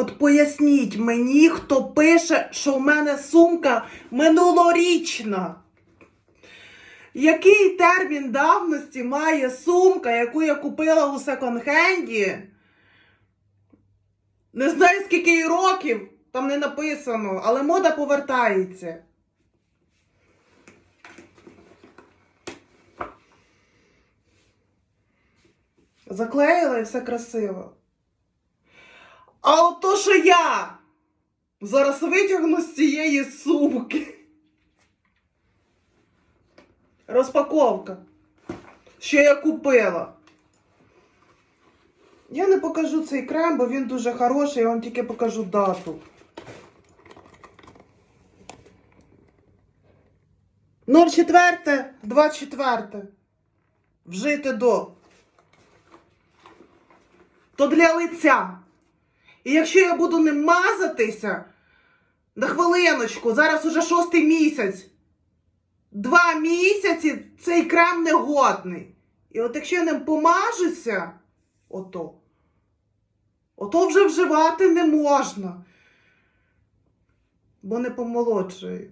От поясніть мені, хто пише, що в мене сумка минулорічна. Який термін давності має сумка, яку я купила у секонд-хенді? Не знаю, скільки їй років, там не написано, але мода повертається. Заклеїла і все красиво. А от то, що я зараз витягну з цієї сумки. Розпаковка. Що я купила. Я не покажу цей крем, бо він дуже хороший, я вам тільки покажу дату. Ноль четверте, два четверте. Вжити до. То для лиця. І якщо я буду ним мазатися, на хвилиночку, зараз уже шостий місяць. Два місяці цей крем негодний. І от якщо я ним помажуся, ото, ото вже вживати не можна. Бо не помолоджує.